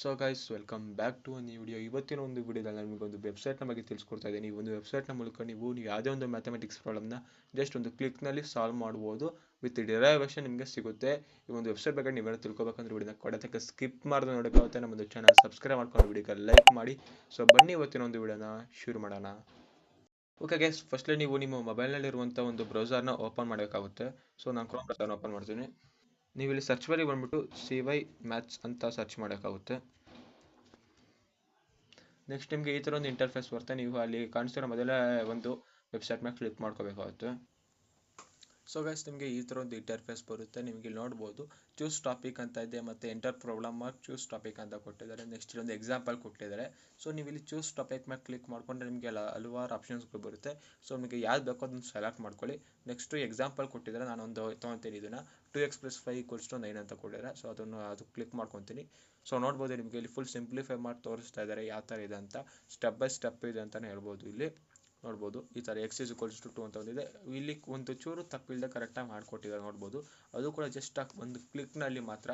So guys welcome back to ಒಂದು video ಇವತ್ತಿನ ಒಂದು ವಿಡಿಯೋದಲ್ಲಿ ನಾನು ನಿಮಗೆ ಒಂದು ವೆಬ್ಸೈಟ್ನ ಬಗ್ಗೆ ತಿಳಿಸ್ಕೊಡ್ತಾ ಇದ್ದೀನಿ. ಈ ಒಂದು ವೆಬ್ಸೈಟ್ನ ಮೂಲಕ ನೀವು ನೀವು ಯಾವುದೇ ಒಂದು ಮ್ಯಾಥಮೆಟಿಕ್ಸ್ ಪ್ರಾಬ್ಲಮ್ನ ಜಸ್ಟ್ ಒಂದು ಕ್ಲಿಕ್ನಲ್ಲಿ ಸಾಲ್ವ್ ಮಾಡ್ಬೋದು. ವಿತ್ ಡಿರೈವೇಷನ್ ನಿಮಗೆ ಸಿಗುತ್ತೆ. ಈ ಒಂದು ವೆಬ್ಸೈಟ್ ಬಗ್ಗೆ ನೀವೇನು ತಿಳ್ಕೊಬೇಕಂದ್ರೆ ವಿಡಿಯೋನ ಕೊಡತಕ್ಕ ಸ್ಕಿಪ್ ಮಾಡಿದ್ರೆ ನೋಡೋಕ್ಕಾಗುತ್ತೆ ನಮ್ಮದು ಚಾನಲ್ ಸಬ್ಸ್ಕ್ರೈಬ್ ಮಾಡ್ಕೊಂಡು ವಿಡಿಯೋಗೆ ಲೈಕ್ ಮಾಡಿ. ಸೊ ಬನ್ನಿ ಇವತ್ತಿನ ಒಂದು ವಿಡಿಯೋನ ಶುರು ಮಾಡೋಣ. ಓಕೆ ಗೈಸ್ ಫಸ್ಟ್ಲಿ ನೀವು ನಿಮ್ಮ ಮೊಬೈಲ್ನಲ್ಲಿರುವಂಥ ಒಂದು ಬ್ರೌಸರ್ನ ಓಪನ್ ಮಾಡಬೇಕಾಗುತ್ತೆ ಸೊ ನಾನು ಕ್ರೋಮ್ ಬ್ರೌಸರ್ನ ಓಪನ್ ಮಾಡ್ತೀನಿ. ನೀವು ಇಲ್ಲಿ ಸರ್ಚ್ ಬಾರಿಗೆ ಬಂದ್ಬಿಟ್ಟು ಸಿ ವೈ ಮ್ಯಾಥ್ಸ್ ಅಂತ ಸರ್ಚ್ ಮಾಡೋಕ್ಕಾಗುತ್ತೆ. ನೆಕ್ಸ್ಟ್ ನಿಮಗೆ ಈ ಥರ ಒಂದು ಇಂಟರ್ಫೇಸ್ ಬರುತ್ತೆ. ನೀವು ಅಲ್ಲಿ ಕಾಣಿಸ್ತಿರೋ ಮೊದಲೇ ಒಂದು ವೆಬ್ಸೈಟ್ ಮೇಲೆ ಕ್ಲಿಕ್ ಮಾಡ್ಕೋಬೇಕಾಗುತ್ತೆ. ಸೊ ಗೈಸ್ ನಿಮಗೆ ಈ ಥರ ಒಂದು ಇಂಟರ್ಫೇಸ್ ಬರುತ್ತೆ, ನಿಮಗೆ ನೋಡ್ಬೋದು. ಚೂಸ್ ಟಾಪಿಕ್ ಅಂತ ಇದೆ ಮತ್ತು ಎಂಟರ್ ಪ್ರಾಬ್ಲಮ್ ಚೂಸ್ ಟಾಪಿಕ್ ಅಂತ ಕೊಟ್ಟಿದ್ದಾರೆ. ನೆಕ್ಸ್ಟ್ ಇಲ್ಲೊಂದು ಎಕ್ಸಾಂಪಲ್ ಕೊಟ್ಟಿದ್ದಾರೆ. ಸೊ ನೀವು ಇಲ್ಲಿ ಚೂಸ್ ಟಾಪಿಕ್ ಮೇಲೆ ಕ್ಲಿಕ್ ಮಾಡಿಕೊಂಡ್ರೆ ನಿಮಗೆ ಹಲವಾರು ಆಪ್ಷನ್ಸ್ಗಳು ಬರುತ್ತೆ. ಸೊ ನಿಮಗೆ ಯಾವ್ದು ಬೇಕೋ ಅದನ್ನು ಸೆಲೆಕ್ಟ್ ಮಾಡ್ಕೊಳ್ಳಿ. ನೆಕ್ಸ್ಟು ಎಕ್ಸಾಂಪಲ್ ಕೊಟ್ಟಿದ್ದಾರೆ. ನಾನು ಒಂದು ತೊಗೊತೀನಿ ಇದನ್ನು. Two x plus five equals to nine ಅಂತ ಕೊಟ್ಟಿದ್ದಾರೆ. ಸೊ ಅದನ್ನು, ಅದು ಕ್ಲಿಕ್ ಮಾಡ್ಕೊತೀನಿ. ಸೊ ನೋಡ್ಬೋದು ನಿಮಗೆ ಇಲ್ಲಿ ಫುಲ್ ಸಿಂಪ್ಲಿಫೈ ಮಾಡಿ ತೋರಿಸ್ತಾ ಇದ್ದಾರೆ. ಯಾವ ಥರ ಇದೆ ಅಂತ. ಸ್ಟೆಪ್ ಬೈ ಸ್ಟೆಪ್ ಇದೆ ಅಂತಲೇ ಹೇಳ್ಬೋದು ಇಲ್ಲಿ. ನೋಡ್ಬೋದು. ಈ ಥರ ಎಕ್ಸ್ ಇಸ್ ಟು ಅಂತ ಒಂದಿದೆ. ಇಲ್ಲಿ ಒಂದು ಚೂರು ತಪ್ಪಿಲ್ಲದೆ ಕರೆಕ್ಟಾಗಿ ಮಾಡಿಕೊಟ್ಟಿದ್ದಾರೆ ನೋಡ್ಬೋದು. ಅದು ಕೂಡ ಜಸ್ಟ್ ಒಂದು ಕ್ಲಿಕ್ನಲ್ಲಿ ಮಾತ್ರ.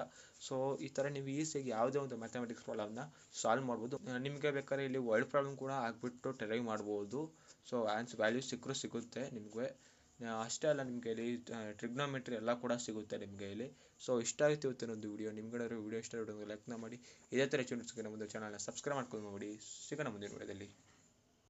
ಸೊ ಈ ಥರ ನೀವು ಈಸಿಯಾಗಿ ಯಾವುದೇ ಒಂದು ಮ್ಯಾಥಮೆಟಿಕ್ಸ್ ಪ್ರಾಬ್ಲಮ್ನ ಸಾಲ್ವ್ ಮಾಡ್ಬೋದು. ನಿಮಗೆ ಬೇಕಾದ್ರೆ ಇಲ್ಲಿ ವರ್ಲ್ಡ್ ಪ್ರಾಬ್ಲಮ್ ಕೂಡ ಆಗಿಬಿಟ್ಟು ಟ್ರೈ ಮಾಡ್ಬೋದು. ಸೊ ಆನ್ಸ್ ವ್ಯಾಲ್ಯೂ ಸಿಕ್ಕರೂ ಸಿಗುತ್ತೆ ನಿಮಗೆ. ಅಷ್ಟೇ ಅಲ್ಲ ನಿಮಗೆ ಇಲ್ಲಿ ಟ್ರಿಗ್ನೋಮೆಟ್ರಿ ಎಲ್ಲ ಕೂಡ ಸಿಗುತ್ತೆ ನಿಮಗೆ ಇಲ್ಲಿ. ಸೊ ಇಷ್ಟ ಆಯಿತು ಇವತ್ತಿನ ಒಂದು ವಿಡಿಯೋ ನಿಮ್ಗಡೆ ವಿಡಿಯೋ ಇಷ್ಟ ಲೈಕ್ನ ಮಾಡಿ. ಇದೇ ಥರ ನಮ್ಮ ಮುಂದೆ ಚಾನಲ್ನ ಸಬ್ಸ್ಕ್ರೈಬ್ ಮಾಡ್ಕೊಂಡು ನೋಡಿ. ಸಿಗೋಣ ಮುಂದಿನ ವಿಡಿಯೋದಲ್ಲಿ